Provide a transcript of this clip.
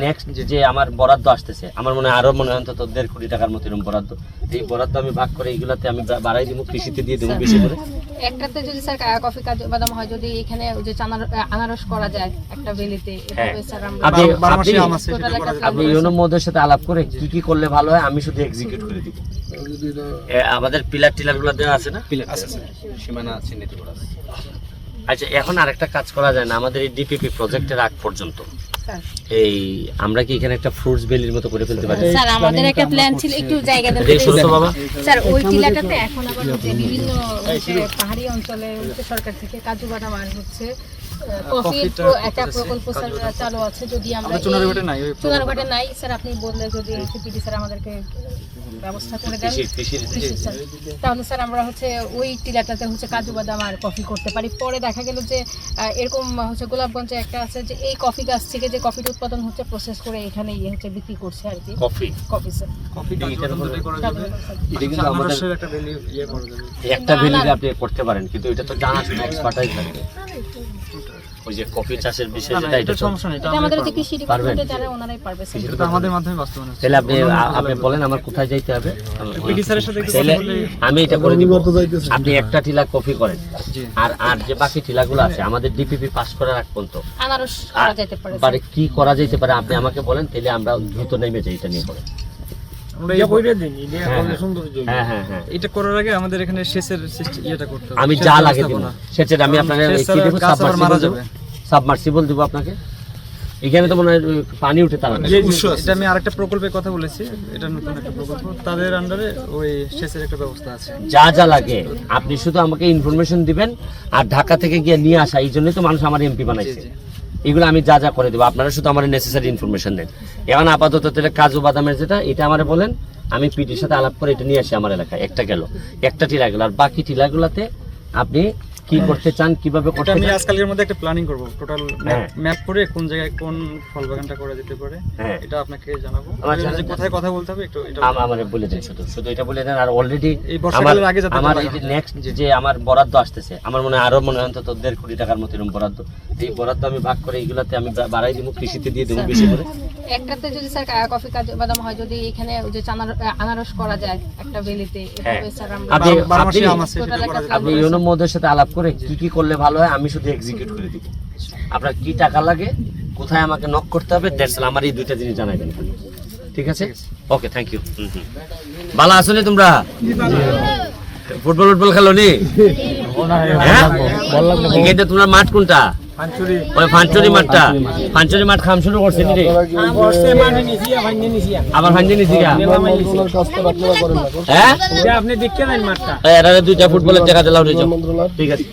Next যে আমার বরাদ্দ আসতেছে আমার মনে হয় আরও মনে হয় অন্তত দেড় কোটি টাকার মতো এরকম বরাদ্দ এই বরাদ্দ আমি ভাগ করে এইগুলাতে আমি বাড়াই দিব কৃষিতে দিয়ে দেবো বেশি করে একটাতে যদি স্যার কফি কাজু বাদাম হয় যদি এখানে যে আনারস করা যায় একটা বেলিতে হ্যাঁ। আপনি আছে। ইউনো মহোদয়ের সাথে আলাপ করে কি কি করলে ভালো হয় আমি শুধু এক্সিকিউট করে দিব আমাদের পিলার টিলারগুলো দেওয়া আছে না সীমানা চিহ্নিত করা আছে। আচ্ছা এখন আরেকটা কাজ করা যায় না। আমাদের এই ডিপিপি প্রজেক্টের আগ পর্যন্ত। এই আমরা কি এখানে একটা ফ্রুটস ভ্যালির মতো করে ফেলতে পারি? স্যার আমাদের একটা প্ল্যান ছিল একটু জায়গা দেন তো বাবা। স্যার ওই টিলাটাতে এখন আবার হচ্ছে বিভিন্ন পাহাড়ি অঞ্চলে হচ্ছে সরকার থেকে কাজু বাদাম আর হচ্ছে। কফির একটা প্রকল্প স্যার চালু আছে যদি আমরা আমাদের নাই, চুনারঘাটে নাই স্যার আপনি বললে যদি সিপিডি স্যার আমাদেরকে ব্যবস্থা করে দেন। তাহলে স্যার আমরা হচ্ছে ওই টিলাটাতে হচ্ছে কাজু বাদাম আর কফি করতে পারি। পরে দেখা গেল যে আহ, এরকম হচ্ছে গোলাপগঞ্জে একটা আছে যে এই কফি গাছ থেকে যে কফিটা উৎপাদন হচ্ছে প্রসেস করে এখানে ইয়ে হচ্ছে বিক্রি করছে আর কি। কফি? Coffee sir. কফি আনারসের একটা ভ্যালি ইয়ে করা যাবে। একটা ভ্যালিতে আপনি করতে পারেন কিন্তু এটা তো জানা এক্সপার্টাইজ লাগবে। ওই যে কফি চাষের বিষয় যেটা এটা সমস্যা নেই আমাদের হচ্ছে কৃষি ডিপার্টমেন্টে যারা ওনারাই পারবে। স্যার আমাদের মাধ্যমে বাস্তবায়ন তাহলে আপনি আপনি বলেন আমার কোথায় যাইতে হবে। পিডি স্যারের সাথে তাহলে আমি এটা করে দিব। আপনি একটা টিলা কফি করেন। আর আর যে বাকি টিলাগুলো আছে আমাদের ডিপিপি পাস করার আগ পর্যন্ত। আনারস করা যেতে পারে পারে কি করা যেতে পারে আপনি আমাকে বলেন তাহলে আমরা দ্রুত নেমে যাই এটা নিয়ে করে হ্যাঁ, হ্যাঁ। হ্যাঁ হ্যাঁ এটা করার আগে আমাদের এখানে সেচের সিস্টেম ইয়েটা করতে হবে। আমি যা লাগে দিব। সেটা আমি আপনাকে সাবমার্সিবল দেবো আপনাকে। এখানে তো মনে হয় পানি উঠে তারা এটা আমি আরেকটা প্রকল্পের কথা বলেছি এটা নতুন একটা প্রকল্প। তাদের আন্ডারে ওই সেচের একটা ব্যবস্থা আছে। যা যা লাগে আপনি শুধু আমাকে ইনফরমেশন দিবেন আর ঢাকা থেকে গিয়ে নিয়ে আসা এই জন্যই তো মানুষ আমার এমপি বানাইছে। এগুলো আমি যা যা করে দেবো আপনারা শুধু আমার নেসেসারি ইনফরমেশন দেন। এখন আপাতত তাহলে কাজু বাদামের যেটা এটা আমারে বলেন আমি পিটির সাথে আলাপ করে এটা নিয়ে আসি আমার এলাকায়। একটা গেল একটা টিলা গেল আর বাকি টিলাগুলোতে আপনি কি করতে চান কীভাবে করতে আমি আজকালের মধ্যে একটা প্ল্যানিং করব। টোটাল হ্যাঁ। ম্যাপ করে কোন জায়গায় কোন ফল বাগানটা করা যেতে পারে হ্যাঁ। এটা আপনাকে জানাব। যে কোথায় কথা বলতে হবে একটু এটা আম- আমারে বলে দেন শুধু। শুধু এটা বলে দেন আর অলরেডি এই বর্ষাকালের আগে যাতে আমার এই যে নেক্সট যে আমার বরাদ্দ আসতেছে আমার মনে আরও মনে হয় অন্তত দেড় কোটি টাকার মতো এরকম বরাদ্দ। এই বরাদ্দ আমি ভাগ করে এইগুলাতে আমি বাড়াই দিব কৃষিতে দিয়ে দেবো বেশি করে। একটাতে যদি স্যার কফি কাজু বাদাম হয় যদি এখানে ওই যে চানার আনারস করা যায় একটা বেলিতে এভাবে স্যার আমরা আপনি আপনি- আম আছে, সেটা total করা একটা যাবে। আপনি ইউনো সাথে আলাপ করে কি কি করলে ভালো হয় আমি শুধু এক্সিকিউট করে দিব আপনার কি টাকা লাগে কোথায় আমাকে নক করতে হবে দ্যাটস আমার এই দুইটা জিনিস জানাবেন। ঠিক আছে? ওকে থ্যাংক ইউ ভালো আছো নি তোমরা? ফুটবল ফুটবল খেলো নি? হ্যাঁ? এটা তোমার মাঠ কোনটা? ওই ফাঞ্চুরি মাঠটা। ফাঞ্চুরি মাঠ খাম শুরু করছে রে। আবার নিছি। হ্যাঁ? আপনি দেখতে নেন মাঠটা। এরা দুইটা ফুটবলের জায়গা দিলাম ঠিক আছে।